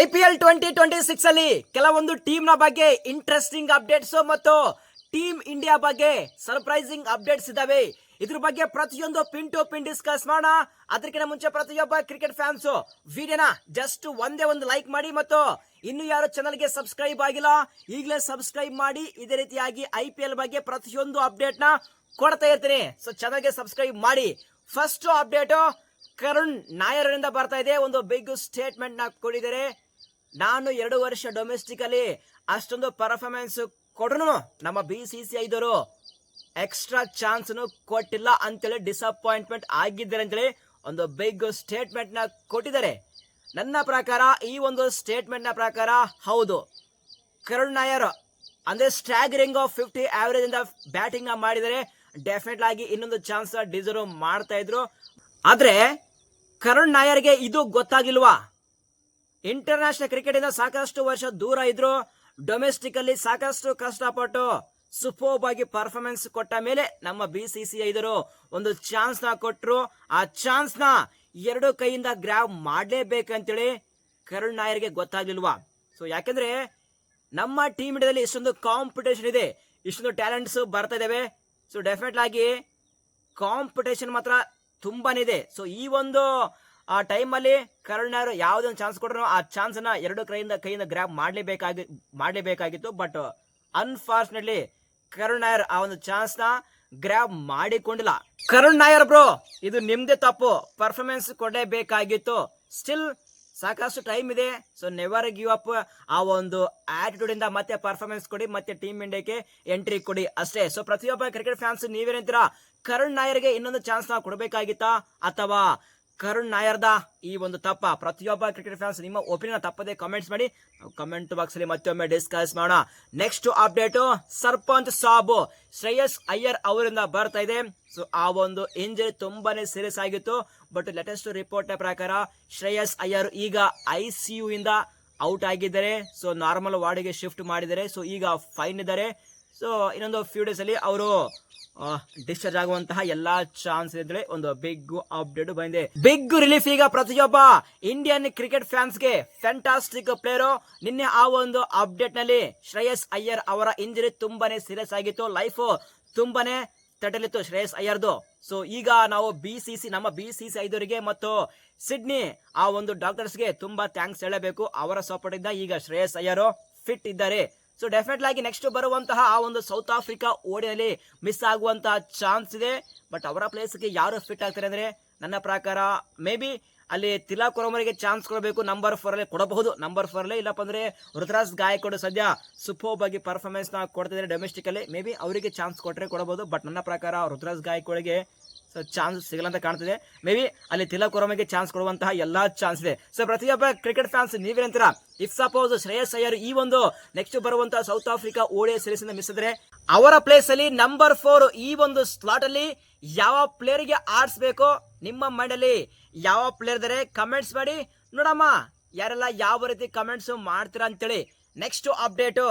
I P L twenty twenty six ಅಲ್ಲಿ ಕೆಲವೊಂದು ಟೀಮ್ನ ಬಗ್ಗೆ ಇಂಟ್ರೆಸ್ಟಿಂಗ್ ಅಪ್ಡೇಟ್ಸ್ ಮತ್ತು ಟೀಮ್ ಇಂಡಿಯಾ ಬಗ್ಗೆ ಸರ್ಪ್ರೈಸಿಂಗ್ ಅಪ್ಡೇಟ್ಸ್ ಇದಾವೆ. ಇದ್ರ ಬಗ್ಗೆ ಪ್ರತಿಯೊಂದು ಪಿನ್ ಟು ಪಿನ್ ಡಿಸ್ಕಸ್ ಮಾಡೋಣ. ಅದಕ್ಕಿಂತ ಮುಂಚೆ ಪ್ರತಿಯೊಬ್ಬ ಕ್ರಿಕೆಟ್ ಫ್ಯಾನ್ಸ್ ವಿಡಿಯೋನ ಜಸ್ಟ್ ಒಂದೇ ಒಂದು ಲೈಕ್ ಮಾಡಿ ಮತ್ತು ಇನ್ನು ಯಾರು ಚಾನಲ್ಗೆ ಸಬ್ಸ್ಕ್ರೈಬ್ ಆಗಿಲ್ಲ, ಈಗಲೇ ಸಬ್ಸ್ಕ್ರೈಬ್ ಮಾಡಿ. ಇದೇ ರೀತಿಯಾಗಿ ಐ ಪಿ ಎಲ್ ಬಗ್ಗೆ ಪ್ರತಿಯೊಂದು ಅಪ್ಡೇಟ್ನ ಕೊಡ್ತಾ ಇರ್ತೀನಿ. ಸೊ ಚಾನಲ್ಗೆ ಸಬ್ಸ್ಕ್ರೈಬ್ ಮಾಡಿ. ಫಸ್ಟ್ ಅಪ್ಡೇಟು ಕರುಣ್ ನಾಯರರಿಂದ ಬರ್ತಾ ಇದೆ. ಒಂದು ಬಿಗ್ ಸ್ಟೇಟ್ಮೆಂಟ್ನ ಕೊಟ್ಟಿದ್ದಾರೆ. ನಾನು ಎರಡು ವರ್ಷ ಡೊಮೆಸ್ಟಿಕ್ ಅಲ್ಲಿ ಅಷ್ಟೊಂದು ಪರ್ಫಾರ್ಮೆನ್ಸ್ ಕೊಡನು ನಮ್ಮ ಬಿ ಸಿ ಸಿ ಐದರು ಎಕ್ಸ್ಟ್ರಾ ಚಾನ್ಸ್ ಕೊಟ್ಟಿಲ್ಲ ಅಂತೇಳಿ ಡಿಸಪಾಯಿಂಟ್ಮೆಂಟ್ ಆಗಿದ್ದಾರೆ ಅಂತೇಳಿ ಒಂದು ಬಿಗ್ ಸ್ಟೇಟ್ಮೆಂಟ್ನ ಕೊಟ್ಟಿದ್ದಾರೆ. ನನ್ನ ಪ್ರಕಾರ ಈ ಒಂದು ಸ್ಟೇಟ್ಮೆಂಟ್ನ ಪ್ರಕಾರ ಹೌದು. ಕರುಣ್ ನಾಯರ್ ಅಂದ್ರೆ ಸ್ಟ್ಯಾಗರಿಂಗ್ ಆಫ್ ಫಿಫ್ಟಿ ಆವರೇಜ್ ಇಂದ ಬ್ಯಾಟಿಂಗ್ನ ಮಾಡಿದರೆ ಡೆಫಿನೆಟ್ ಆಗಿ ಇನ್ನೊಂದು ಚಾನ್ಸ್ ಡಿಸರ್ವ್ ಮಾಡ್ತಾ ಇದ್ರು. ಆದ್ರೆ ಕರುಣ್ ನಾಯರ್ಗೆ ಇದು ಗೊತ್ತಾಗಿಲ್ವಾ? ಇಂಟರ್ನ್ಯಾಷನಲ್ ಕ್ರಿಕೆಟ್ ಇಂದ ಸಾಕಷ್ಟು ವರ್ಷ ದೂರ ಇದ್ರು ಡೊಮೆಸ್ಟಿಕ್ ಅಲ್ಲಿ ಸಾಕಷ್ಟು ಕಷ್ಟಪಟ್ಟು ಸುಪೋಬ್ ಆಗಿ ಪರ್ಫಾರ್ಮೆನ್ಸ್ ಕೊಟ್ಟ ಮೇಲೆ ನಮ್ಮ ಬಿ ಸಿ ಸಿ ಐದರು ಒಂದು ಚಾನ್ಸ್ನ ಕೊಟ್ಟರು ಆ ಚಾನ್ಸ್ನ ಎರಡು ಕೈಯಿಂದ ಗ್ರಾಬ್ ಮಾಡಲೇಬೇಕಂತೇಳಿ ಕರುಣ್ ನಾಯರ್ಗೆ ಗೊತ್ತಾಗ್ಲಿಲ್ವಾ? ಸೊ ಯಾಕೆಂದ್ರೆ ನಮ್ಮ ಟೀಮ್ ಇಂಡಿಯಾದಲ್ಲಿ ಇಷ್ಟೊಂದು ಕಾಂಪಿಟೇಷನ್ ಇದೆ. ಇಷ್ಟೊಂದು ಟ್ಯಾಲೆಂಟ್ಸ್ ಬರ್ತಾ ಇದಾವೆ. ಸೊ ಡೆಫಿನೆಟ್ ಆಗಿ ಕಾಂಪಿಟೇಷನ್ ಮಾತ್ರ ತುಂಬಾನೇ ಇದೆ. ಸೊ ಈ ಒಂದು ಆ ಟೈಮಲ್ಲಿ ಕರುಣಾರು ಯಾವುದೇ ಒಂದು ಚಾನ್ಸ್ ಕೊಟ್ಟರು ಆ ಚಾನ್ಸ್ನ ಎರಡು ಕೈಯಿಂದ ಕೈಯಿಂದ ಗ್ರ್ಯಾಬ್ ಮಾಡಲೇಬೇಕಾಗಿ, ಮಾಡಲೇಬೇಕಾಗಿತ್ತು. ಬಟ್ ಅನ್ಫಾರ್ಚುನೇಟ್ಲಿ ಕರುಣ್ ನಾಯರ್ ಆ ಒಂದು ಚಾನ್ಸ್ನ ಗ್ರ್ಯಾಬ್ ಮಾಡಿಕೊಂಡಿಲ್ಲ. ಕರುಣ್ ನಾಯರ್ ಬ್ರೋ ಇದು ನಿಮ್ದೇ ತಪ್ಪು. ಪರ್ಫಾರ್ಮೆನ್ಸ್ ಕೊಡಲೇಬೇಕಾಗಿತ್ತು. ಸ್ಟಿಲ್ ಸಾಕಷ್ಟು ಟೈಮ್ ಇದೆ. ಸೊ ನೆವರ್ ಗಿವ್ ಅಪ್ ಆ ಒಂದು ಆಟಿಟ್ಯೂಡ್ ಇಂದ ಮತ್ತೆ ಪರ್ಫಾರ್ಮೆನ್ಸ್ ಕೊಡಿ, ಮತ್ತೆ ಟೀಮ್ ಇಂಡಿಯಾಕ್ಕೆ ಎಂಟ್ರಿ ಕೊಡಿ ಅಷ್ಟೇ. ಸೊ ಪ್ರತಿಯೊಬ್ಬ ಕ್ರಿಕೆಟ್ ಫ್ಯಾನ್ಸ್ ನೀವೇನಂತೀರಾ ಕರುಣ್ ನಾಯರ್ಗೆ ಇನ್ನೊಂದು ಚಾನ್ಸ್ ನಾವು ಕೊಡಬೇಕಾಗಿತ್ತಾ? ಅಥವಾ ಕರುಣ್ ನಾಯರ್ದ ಈ ಒಂದು ತಪ್ಪ. ಪ್ರತಿಯೊಬ್ಬ ಕ್ರಿಕೆಟ್ ಫ್ಯಾನ್ಸ್ ನಿಮ್ಮ ಒಪಿನಿಯನ್ ತಪ್ಪದೆ ಕಮೆಂಟ್ಸ್ ಮಾಡಿ. ನಾವು ಕಮೆಂಟ್ ಬಾಕ್ಸ್ ಅಲ್ಲಿ ಮತ್ತೊಮ್ಮೆ ಡಿಸ್ಕಸ್ ಮಾಡೋಣ. ನೆಕ್ಸ್ಟ್ ಅಪ್ಡೇಟ್ ಸರ್ಪಂಚ್ ಸಾಬು, ಶ್ರೇಯಸ್ ಅಯ್ಯರ್ ಅವರಿಂದ ಬರ್ತಾ ಇದೆ. ಸೊ ಆ ಒಂದು ಇಂಜರಿ ತುಂಬಾನೇ ಸೀರಿಯಸ್ ಆಗಿತ್ತು. ಬಟ್ ಲೇಟೆಸ್ಟ್ ರಿಪೋರ್ಟ್ ಪ್ರಕಾರ ಶ್ರೇಯಸ್ ಅಯ್ಯರ್ ಈಗ ಐ ಸಿ ಯು ಇಂದ ಔಟ್ ಆಗಿದ್ದಾರೆ. ಸೊ ನಾರ್ಮಲ್ ವಾರ್ಡ್ಗೆ ಶಿಫ್ಟ್ ಮಾಡಿದ್ದಾರೆ. ಸೊ ಈಗ ಫೈನ್ ಇದ್ದಾರೆ. ಸೊ ಇನ್ನೊಂದು ಫ್ಯೂ ಡೇಸ್ ಅಲ್ಲಿ ಅವರು ಡಿಸ್ಚಾರ್ಜ್ ಆಗುವಂತಹ ಎಲ್ಲಾ ಚಾನ್ಸ್ ಇದ್ರೆ ಒಂದು ಬಿಗ್ ಅಪ್ಡೇಟ್ ಬಂದಿದೆ. ಬಿಗ್ ರಿಲೀಫ್ ಈಗ ಪ್ರತಿಯೊಬ್ಬ ಇಂಡಿಯನ್ ಕ್ರಿಕೆಟ್ ಫ್ಯಾನ್ಸ್ಗೆ ಫ್ಯಾಂಟಾಸ್ಟಿಕ್ ಪ್ಲೇಯರ್ ನಿನ್ನೆ ಆ ಒಂದು ಅಪ್ಡೇಟ್ನಲ್ಲಿ ಶ್ರೇಯಸ್ ಅಯ್ಯರ್ ಅವರ ಇಂಜರಿ ತುಂಬಾನೇ ಸೀರಿಯಸ್ ಆಗಿತ್ತು. ಲೈಫ್ ತುಂಬಾನೇ ತಟಲಿತ್ತು ಶ್ರೇಯಸ್ ಅಯ್ಯರ್ದು. ಸೊ ಈಗ ನಾವು ಬಿ ಸಿ ಸಿ ನಮ್ಮ ಬಿ ಸಿ ಸಿ ಐದರಿಗೆ ಮತ್ತು ಸಿಡ್ನಿ ಆ ಒಂದು ಡಾಕ್ಟರ್ಸ್ಗೆ ತುಂಬಾ ಥ್ಯಾಂಕ್ಸ್ ಹೇಳಬೇಕು. ಅವರ ಸಪೋರ್ಟ್ ಇಂದ ಈಗ ಶ್ರೇಯಸ್ ಅಯ್ಯರ್ ಫಿಟ್ ಇದ್ದಾರೆ. ಸೊ ಡೆಫಿನೆಟ್ ಆಗಿ ನೆಕ್ಸ್ಟ್ ಬರುವಂತಹ ಆ ಒಂದು ಸೌತ್ ಆಫ್ರಿಕಾ ಓಡಿನಲ್ಲಿ ಮಿಸ್ ಆಗುವಂತಹ ಚಾನ್ಸ್ ಇದೆ. ಬಟ್ ಅವರ ಪ್ಲೇಸ್ಗೆ ಯಾರು ಫಿಟ್ ಆಗ್ತಾರೆ ಅಂದರೆ ನನ್ನ ಪ್ರಕಾರ ಮೇ ಬಿ ಅಲ್ಲಿ ತಿಲಾ ಕೊರಮರಿಗೆ ಚಾನ್ಸ್ ಕೊಡಬೇಕು ನಂಬರ್ ಫೋರ್ ಅಲ್ಲಿ ಕೊಡಬಹುದು. ನಂಬರ್ ಫೋರ್ ಅಲ್ಲಿ ಇಲ್ಲಪ್ಪ ಅಂದ್ರೆ ಋತುರಾಜ್ ಗಾಯಕೊಡು ಸದ್ಯ ಸೂಪರ್ ಆಗಿ ಪರ್ಫಾರ್ಮೆನ್ಸ್ನ ಕೊಡ್ತಿದ್ದಾರೆ ಡೊಮೆಸ್ಟಿಕ್ ಅಲ್ಲಿ. ಮೇ ಬಿ ಅವರಿಗೆ ಚಾನ್ಸ್ ಕೊಟ್ಟರೆ ಕೊಡಬಹುದು ಬಟ್ ನನ್ನ ಪ್ರಕಾರ ಋತುರಾಜ್ ಗಾಯಕೊಳಿಗೆ ಸೊ ಚಾನ್ಸ್ ಸಿಗಲ್ಲ ಅಂತ ಕಾಣ್ತಿದೆ. ಮೇ ಬಿ ಅಲ್ಲಿ ತಿಲಕ್ ಕೊರಮಿಗೆ ಚಾನ್ಸ್ ಕೊಡುವಂತಹ ಎಲ್ಲಾ ಚಾನ್ಸ್ ಇದೆ. ಸೊ ಪ್ರತಿಯೊಬ್ಬ ಕ್ರಿಕೆಟ್ ಫ್ಯಾನ್ಸ್ ನೀವೇನಂತೀರಾ ಇಫ್ ಸಪೋಸ್ ಶ್ರೇಯಸ್ ಅಯ್ಯರ್ ಈ ಒಂದು ನೆಕ್ಸ್ಟ್ ಬರುವಂತಹ ಸೌತ್ ಆಫ್ರಿಕಾ ಓಡಿಯ ಸೀರೀಸ್ ಮಿಸ್ ಇದ್ರೆ ಅವರ ಪ್ಲೇಸ್ ಅಲ್ಲಿ ನಂಬರ್ ಫೋರ್ ಈ ಒಂದು ಸ್ಲಾಟ್ ಅಲ್ಲಿ ಯಾವ ಪ್ಲೇಯರ್ಗೆ ಆಡಿಸ್ಬೇಕು ನಿಮ್ಮ ಮೈಂಡ್ ಅಲ್ಲಿ ಯಾವ ಪ್ಲೇಯರ್ ಇದಾರೆ? ಕಮೆಂಟ್ಸ್ ಮಾಡಿ. ನೋಡಮ್ಮ, ಯಾರೆಲ್ಲ ಯಾವ ರೀತಿ ಕಮೆಂಟ್ಸು ಮಾಡ್ತೀರಾ ಅಂತೇಳಿ ನೆಕ್ಸ್ಟ್ ಅಪ್ಡೇಟ್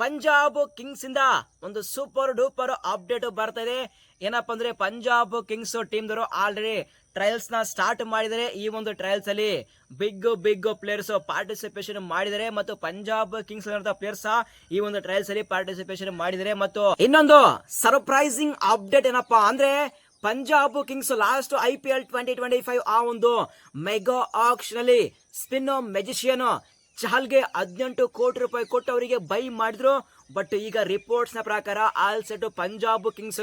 ಪಂಜಾಬ್ ಕಿಂಗ್ಸ್ ಇಂದ ಒಂದು ಸೂಪರ್ ಡೂಪರ್ ಅಪ್ಡೇಟ್ ಬರ್ತಾ ಇದೆ. ಏನಪ್ಪ ಅಂದ್ರೆ ಪಂಜಾಬ್ ಕಿಂಗ್ಸ್ ಟೀಮ್ ದವರು ಆಲ್ರೆಡಿ ಟ್ರಯಲ್ಸ್ನ ಸ್ಟಾರ್ಟ್ ಮಾಡಿದರೆ ಈ ಒಂದು ಟ್ರಯಲ್ಸ್ ಅಲ್ಲಿ ಬಿಗ್ ಬಿಗ್ ಪ್ಲೇಯರ್ಸ್ ಪಾರ್ಟಿಸಿಪೇಷನ್ ಮಾಡಿದರೆ ಮತ್ತು ಪಂಜಾಬ್ ಕಿಂಗ್ಸ್ ಪ್ಲೇಯರ್ಸ್ ಈ ಒಂದು ಟ್ರಯಲ್ಸ್ ಅಲ್ಲಿ ಪಾರ್ಟಿಸಿಪೇಷನ್ ಮಾಡಿದರೆ ಮತ್ತು ಇನ್ನೊಂದು ಸರ್ಪ್ರೈಸಿಂಗ್ ಅಪ್ಡೇಟ್ ಏನಪ್ಪಾ ಅಂದ್ರೆ Punjab Kings last I P L twenty twenty five ಆ ಒಂದು ಮೆಗಾ ಆಕ್ಷನ್ ಅಲ್ಲಿ ಸ್ಪಿನ್ ಮೆಜಿಷಿಯನ್ ಚಹಲ್ಗೆ ಹದಿನೆಂಟು ಕೋಟಿ ರೂಪಾಯಿ ಕೊಟ್ಟು ಅವರಿಗೆ ಬೈ ಮಾಡಿದ್ರು. ಬಟ್ ಈಗ ರಿಪೋರ್ಟ್ಸ್ನ ಪ್ರಕಾರ ಆಲ್ ಸೆಟ್ ಪಂಜಾಬ್ ಕಿಂಗ್ಸ್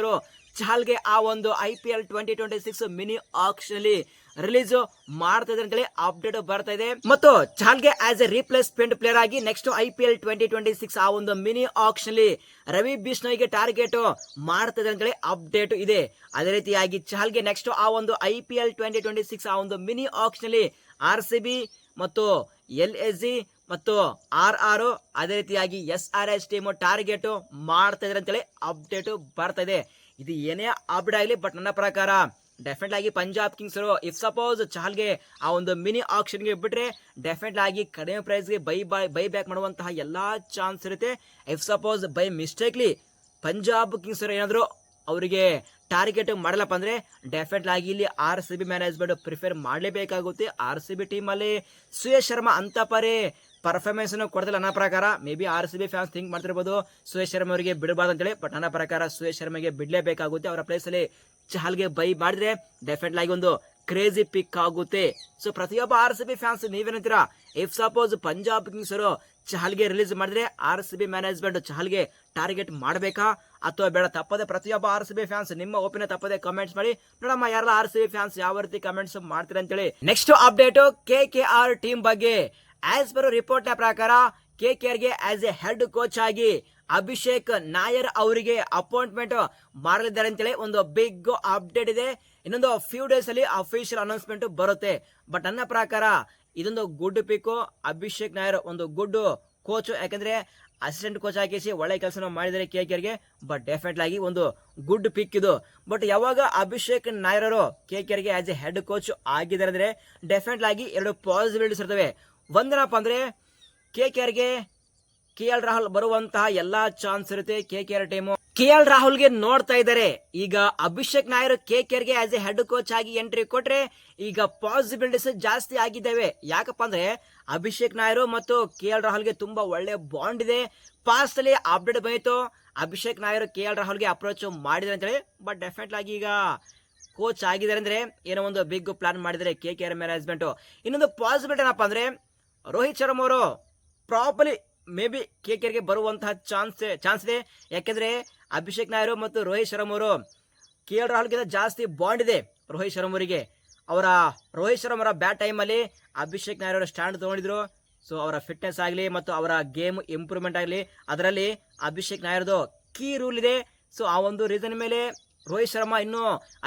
ಚಹಲ್ಗೆ ಆ ಒಂದು I P L twenty twenty six mini auction ಅಲ್ಲಿ ರಿಲೀಸ್ ಮಾಡ್ತಾ ಇದೆ ಅಪ್ಡೇಟ್ ಬರ್ತಾ ಇದೆ. ಮತ್ತು ಚಹಲ್ಗೆ ಆಸ್ ಎ ರೀಪ್ಲೇಸ್ಮೆಂಟ್ ಪ್ಲೇಯರ್ ಆಗಿ next I P L twenty twenty six ಆ ಒಂದು ಮಿನಿ ಆಕ್ಷನ್ ರವಿ ಬಿಷ್ಣೋಯ್ಗೆ ಟಾರ್ಗೆಟ್ ಮಾಡ್ತಾ ಇದೆ ಅಪ್ಡೇಟ್ ಇದೆ. ಅದೇ ರೀತಿಯಾಗಿ ಚಾಲ್ಗೆ ನೆಕ್ಸ್ಟ್ ಆ ಒಂದು I P L twenty twenty six ಆ ಒಂದು mini auction R C B ಮತ್ತು ಎಲ್ ಎಸ್ ಜಿ ಮತ್ತು ಆರ್ ಆರ್ ಅದೇ ರೀತಿಯಾಗಿ S R S team target ಮಾಡ್ತಾ ಇದ್ದಾರೆ ಅಂತೇಳಿ ಅಪ್ಡೇಟ್ ಬರ್ತಾ ಇದೆ. ಇದು ಏನೇ ಅಪ್ಡೇಟ್ ಆಗಲಿ, ಬಟ್ ನನ್ನ ಪ್ರಕಾರ ಡೆಫಿನೆಟ್ ಆಗಿ ಪಂಜಾಬ್ ಕಿಂಗ್ಸ್ ಇಫ್ ಸಪೋಸ್ ಚಹಲ್ಗೆ ಆ ಒಂದು ಮಿನಿ ಆಕ್ಷನ್ಗೆ ಬಿಟ್ಟರೆ ಡೆಫಿನೆಟ್ ಆಗಿ ಕಡಿಮೆ ಪ್ರೈಸ್ಗೆ ಬೈ ಬೈ ಬೈ ಬ್ಯಾಕ್ ಮಾಡುವಂತಹ ಎಲ್ಲ ಚಾನ್ಸ್ ಇರುತ್ತೆ. If suppose by mistakely Punjab Kings ಏನಾದರೂ ಅವರಿಗೆ ಟಾರ್ಗೆಟ್ ಮಾಡಲಪ್ಪ ಅಂದ್ರೆ ಡೆಫಿನೆಟ್ ಆಗಿ ಇಲ್ಲಿ R C B management prefer ಮಾಡಲೇಬೇಕಾಗುತ್ತೆ. R C B ಟೀಮಲ್ಲಿ ಸುಯೇಶ್ ಶರ್ಮಾ ಅಂತ ಪರಿ ಪರ್ಫಾರ್ಮೆನ್ಸ್ ಕೊಡ್ತಿಲ್ಲ ನನ್ನ ಪ್ರಕಾರ. May be R C B fans think ಮಾಡ್ತಿರ್ಬೋದು. Suresh Sharma ಅವರಿಗೆ ಬಿಡಬಾರ್ದು ಅಂತೇಳಿ ಬಟ್ ನನ್ನ ಪ್ರಕಾರ ಸುರೇಶ್ ಶರ್ಮಗೆ ಬಿಡಲೇಬೇಕಾಗುತ್ತೆ. ಅವರ ಪ್ಲೇಸಲ್ಲಿ ಚಹಲ್ಗೆ ಬೈ ಮಾಡಿದ್ರೆ ಡೆಫಿನೆಟ್ ಆಗಿ ಒಂದು ಕ್ರೇಜಿ ಪಿಕ್ ಆಗುತ್ತೆ. ಸೊ ಪ್ರತಿಯೊಬ್ಬ ಆರ್ ಸಿ ಬಿ ಫ್ಯಾನ್ಸ್ ನೀವೇನಂತೀರಾ? ಇಫ್ ಸಪೋಸ್ ಪಂಜಾಬ್ ಕಿಂಗ್ಸ್ ಅವರು ಚಹಲ್ಗೆ ರಿಲೀಸ್ ಮಾಡಿದ್ರೆ ಆರ್ ಸಿ ಬಿ ಮ್ಯಾನೇಜ್ಮೆಂಟ್ ಚಹಲ್ಗೆ ಟಾರ್ಗೆಟ್ ಮಾಡಬೇಕಾ? ಅಥವಾ ಬೇಡ, ತಪ್ಪದೆ ಪ್ರತಿಯೊಬ್ಬ ಆರ್ ಸಿ ಬಿ ಫ್ಯಾನ್ಸ್ ನಿಮ್ಮ ಒಪಿನಿಯನ್ ತಪ್ಪದೆ ಕಮೆಂಟ್ಸ್ ಮಾಡಿ, ನೋಡಮ್ಮ, ಯಾರೆಲ್ಲ ಆರ್ ಸಿ ಬಿ ಫ್ಯಾನ್ಸ್ ಯಾವ ರೀತಿ ಕಮೆಂಟ್ಸ್ ಮಾಡ್ತೀರಾ ಅಂತೇಳಿ. Next update K K R team ಬಗ್ಗೆ. ಆಸ್ ಪರ್ ರಿಪೋರ್ಟ್ನ ಪ್ರಕಾರ ಕೆ ಕೆ ಆರ್ಗೆ ಆಸ್ ಎ ಹೆಡ್ ಕೋಚ್ ಆಗಿ ಅಭಿಷೇಕ್ ನಾಯರ್ ಅವರಿಗೆ ಅಪಾಯಿಂಟ್ಮೆಂಟ್ ಮಾಡಲಿದ್ದಾರೆ ಅಂತೇಳಿ ಒಂದು ಬಿಗ್ ಅಪ್ಡೇಟ್ ಇದೆ. ಇನ್ನೊಂದು ಫ್ಯೂ ಡೇಸ್ ಅಲ್ಲಿ ಅಫಿಷಿಯಲ್ ಅನೌನ್ಸ್ಮೆಂಟ್ ಬರುತ್ತೆ. ಬಟ್ ನನ್ನ ಪ್ರಕಾರ, ಇದೊಂದು ಗುಡ್ ಪಿಕ್ ಅಭಿಷೇಕ್ ನಾಯರ್ ಒಂದು ಗುಡ್ ಕೋಚ್ ಯಾಕಂದ್ರೆ ಅಸಿಸ್ಟೆಂಟ್ ಕೋಚ್ ಹಾಕಿಸಿ ಒಳ್ಳೆ ಕೆಲಸ ಮಾಡಿದರೆ ಕೆ ಗೆ ಬಟ್ ಡೆಫಿನೆಟ್ ಆಗಿ ಒಂದು ಗುಡ್ ಪಿಕ್ ಇದು. ಬಟ್ ಯಾವಾಗ ಅಭಿಷೇಕ್ ನಾಯರ್ ಕೆ ಕೆ ಗೆ ಆಸ್ ಎ ಹೆಡ್ ಕೋಚ್ ಆಗಿದ್ದಾರೆ ಅಂದ್ರೆ ಡೆಫಿನೆಟ್ ಆಗಿ ಎರಡು ಪಾಸಿಬಿಲಿಟೀಸ್ ಇರ್ತವೆ. ಒಂದೇನಪ್ಪ ಅಂದ್ರೆ ಕೆ ಕೆ ಆರ್ಗೆ ಕೆ ಎಲ್ ರಾಹುಲ್ ಬರುವಂತಹ ಎಲ್ಲಾ ಚಾನ್ಸ್ ಇರುತ್ತೆ K K R team. K L ರಾಹುಲ್ಗೆ ನೋಡ್ತಾ ಇದ್ದಾರೆ. ಈಗ ಅಭಿಷೇಕ್ ನಾಯರ್ ಕೆ ಕೆ ಆರ್ಗೆ ಆಸ್ ಎ ಹೆಡ್ ಕೋಚ್ ಆಗಿ ಎಂಟ್ರಿ ಕೊಟ್ರೆ ಈಗ ಪಾಸಿಬಿಲಿಟೀಸ್ ಜಾಸ್ತಿ ಆಗಿದ್ದಾವೆ. ಯಾಕಪ್ಪ ಅಂದ್ರೆ ಅಭಿಷೇಕ್ ನಾಯರ್ ಮತ್ತು ಕೆ ಎಲ್ ರಾಹುಲ್ಗೆ ತುಂಬಾ ಒಳ್ಳೆ ಬಾಂಡ್ ಇದೆ. ಪಾಸ್ಟ್ ಅಲ್ಲಿ ಅಪ್ಡೇಟ್ ಬಂದಿತ್ತು. ಅಭಿಷೇಕ್ ನಾಯರ್ ಕೆ ಎಲ್ ರಾಹುಲ್ಗೆ ಅಪ್ರೋಚ್ ಮಾಡಿದ್ರೆ ಅಂತೇಳಿ. ಬಟ್ ಡೆಫಿನೆಟ್ ಆಗಿ ಈಗ ಕೋಚ್ ಆಗಿದ್ದಾರೆ ಅಂದ್ರೆ ಏನೋ ಒಂದು ಬಿಗ್ ಪ್ಲಾನ್ ಮಾಡಿದರೆ ಕೆ ಕೆ ಆರ್ ಮ್ಯಾನೇಜ್ಮೆಂಟ್ ಇನ್ನೊಂದು ಪಾಸಿಬಿಲಿಟಿ ಏನಪ್ಪ ಅಂದ್ರೆ ರೋಹಿತ್ ಶರ್ಮ ಅವರು ಪ್ರಾಪರ್ಲಿ ಮೇ ಬಿ ಕೆ ಕೆರ್ಗೆ ಬರುವಂತಹ ಚಾನ್ಸ್ ಚಾನ್ಸ್ ಇದೆ. ಯಾಕೆಂದ್ರೆ ಅಭಿಷೇಕ್ ನಾಯರು ಮತ್ತು ರೋಹಿತ್ ಶರ್ಮ ಅವರು ಕೆ ಎಲ್ ರಾಹುಲ್ಗಿಂತ ಜಾಸ್ತಿ ಬಾಂಡ್ ಇದೆ ರೋಹಿತ್ ಶರ್ಮ ಅವರಿಗೆ. ಅವರ ರೋಹಿತ್ ಶರ್ಮರ ಬ್ಯಾಟ್ ಟೈಮಲ್ಲಿ ಅಭಿಷೇಕ್ ನಾಯರ್ ಅವರ ಸ್ಟ್ಯಾಂಡ್ ತಗೊಂಡಿದ್ರು. ಸೊ ಅವರ ಫಿಟ್ನೆಸ್ ಆಗಲಿ ಮತ್ತು ಅವರ ಗೇಮ್ ಇಂಪ್ರೂವ್ಮೆಂಟ್ ಆಗಲಿ, ಅದರಲ್ಲಿ ಅಭಿಷೇಕ್ ನಾಯರ್ದು ಕೀ ರೂಲ್ ಇದೆ. ಸೊ ಆ ಒಂದು ರೀಸನ್ ಮೇಲೆ ರೋಹಿತ್ ಶರ್ಮಾ ಇನ್ನೂ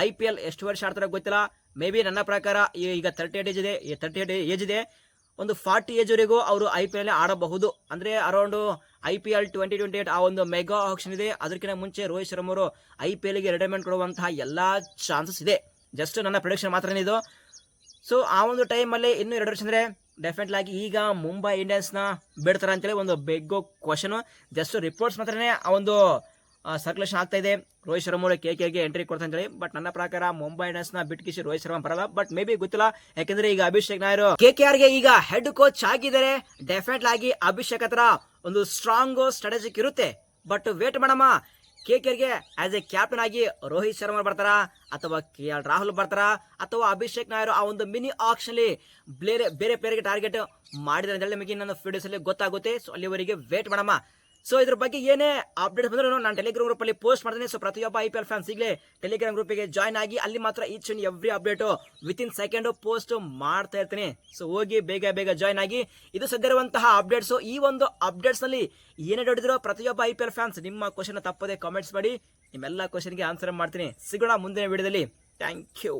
ಐ ಪಿ ಎಲ್ ಎಷ್ಟು ವರ್ಷ ಆಡ್ತಾರೋ ಗೊತ್ತಿಲ್ಲ. ಮೇ ಬಿ ನನ್ನ ಪ್ರಕಾರ ಈಗ ತರ್ಟಿ ಏಟ್ ಏಜ್ ಇದೆ ತರ್ಟಿ ಏಟ್ ಏಜ್ ಇದೆ. ಒಂದು ಫಾರ್ಟಿ ಏಜ್ವರೆಗೂ ಅವರು ಐ ಪಿ ಎಲ್ ಆಡಬಹುದು. ಅಂದ್ರೆ around I P L twenty twenty eight ಆ ಒಂದು ಮೆಗಾ ಆಕ್ಷನ್ ಇದೆ. ಅದಕ್ಕಿಂತ ಮುಂಚೆ ರೋಹಿತ್ ಶರ್ಮ ಅವರು ಐ ಪಿ ಎಲ್ಗೆ ರಿಟೈರ್ಮೆಂಟ್ ಕೊಡುವಂತಹ ಎಲ್ಲ ಚಾನ್ಸಸ್ ಇದೆ. ಜಸ್ಟ್ ನನ್ನ ಪ್ರೊಡಿಕ್ಷನ್ ಮಾತ್ರ ಇದು ಸೊ ಆ ಒಂದು ಟೈಮಲ್ಲಿ ಇನ್ನೂ ಎರಡು ವರ್ಷ ಅಂದರೆ ಡೆಫಿನೆಟ್ಲಿ ಆಗಿ ಈಗ ಮುಂಬೈ ಇಂಡಿಯನ್ಸ್ನ ಬಿಡ್ತಾರೆ ಅಂತೇಳಿ ಒಂದು ಬೆಗ್ಗೋ ಕ್ವಶನು ಜಸ್ಟ್ ರಿಪೋರ್ಟ್ಸ್ ಮಾತ್ರನೇ ಆ ಒಂದು ಸರ್ಕ್ಯುಲೇಷನ್ ಆಗ್ತಾ ಇದೆ. ರೋಹಿತ್ ಶರ್ಮಾ ಕೆ ಕೆಗೆ ಎಂಟ್ರಿ ಕೊಡ್ತಾ ಅಂತೇಳಿ ಬಟ್ ನನ್ನ ಪ್ರಕಾರ ಮುಂಬೈ ಇಂಡಿಯನ್ಸ್ನ ಬಿಟ್ಕಿಸಿ ರೋಹಿತ್ ಶರ್ಮಾ ಬರಲ್ಲ. ಬಟ್ ಮೇ ಬಿ ಗೊತ್ತಿಲ್ಲ. ಯಾಕಂದ್ರೆ ಈಗ ಅಭಿಷೇಕ್ ನಾಯರ್ ಕೆ ಕೆ ಆರ್ಗೆ ಈಗ ಹೆಡ್ ಕೋಚ್ ಆಗಿದ್ದಾರೆ. ಡೆಫಿನೆಟ್ ಆಗಿ ಅಭಿಷೇಕ್ ಹತ್ರ ಒಂದು ಸ್ಟ್ರಾಂಗ್ ಸ್ಟ್ರಾಟಜಿಕ್ ಇರುತ್ತೆ. ಬಟ್ ವೇಟ್ ಮಾಡಮ್ಮ. ಕೆ ಗೆ ಆಸ್ ಎ ಕ್ಯಾಪ್ಟನ್ ಆಗಿ ರೋಹಿತ್ ಶರ್ಮಾ ಬರ್ತಾರಾ? ಅಥವಾ ಕೆ ಎಲ್ ರಾಹುಲ್ ಬರ್ತಾರಾ? ಅಥವಾ ಅಭಿಷೇಕ್ ನಾಯರ್ ಆ ಒಂದು ಮಿನಿ ಆಕ್ಷನ್ ಅಲ್ಲಿ ಬೇರೆ ಬೇರೆ ಪ್ಲೇಯರ್ಗೆ ಟಾರ್ಗೆಟ್ ಮಾಡಿದ್ರೆ ಅಂತ ಹೇಳಿ ನಿಮಗೆ ನನ್ನ ಫೀಡಿಯೋಸ್ ಅಲ್ಲಿ ಗೊತ್ತಾಗುತ್ತೆ. ಸೊ ಅಲ್ಲಿವರೆಗೆ ವೇಟ್ ಮಾಡಮ್ಮ. ಸೊ ಇದ್ರ ಬಗ್ಗೆ ಏನೇ ಅಪ್ಡೇಟ್ ಬಂದ್ರೆ ನಾನು ಟೆಲಿಗ್ರಾಮ್ ಗ್ರೂಪ್ ಅಲ್ಲಿ ಪೋಸ್ಟ್ ಮಾಡ್ತೀನಿ. ಸೊ ಪ್ರತಿಯೊಬ್ಬ ಐ ಪಿ ಎಲ್ ಫ್ಯಾನ್ಸ್ ಈಗಲೇ ಟೆಲಿಗ್ರಾಮ್ ಗ್ರೂಪಿಗೆ ಜಾಯ್ನ್ ಆಗಿ ಅಲ್ಲಿ ಮಾತ್ರ each and every update with in second post ಮಾಡ್ತಾ ಇರ್ತೀನಿ. ಸೊ ಹೋಗಿ ಬೇಗ ಬೇಗ ಜಾಯ್ನ್ ಆಗಿ ಇದು ಸದ್ಯ ಇರುವಂತಹ ಅಪ್ಡೇಟ್ಸ್ ಈ ಒಂದು ಅಪ್ಡೇಟ್ಸ್ನಲ್ಲಿ ಏನೇ ನೋಡಿದ್ರು ಪ್ರತಿಯೊಬ್ಬ ಐ ಪಿ ಎಲ್ ಫ್ಯಾನ್ಸ್ ನಿಮ್ಮ ಕ್ವಶನ್ ತಪ್ಪದೆ ಕಾಮೆಂಟ್ಸ್ ಮಾಡಿ, ನಿಮ್ಮೆಲ್ಲ ಕ್ವಶನ್ಗೆ ಆನ್ಸರ್ ಮಾಡ್ತೀನಿ. ಸಿಗೋಣ ಮುಂದಿನ ವಿಡಿಯೋದಲ್ಲಿ ಥ್ಯಾಂಕ್ ಯು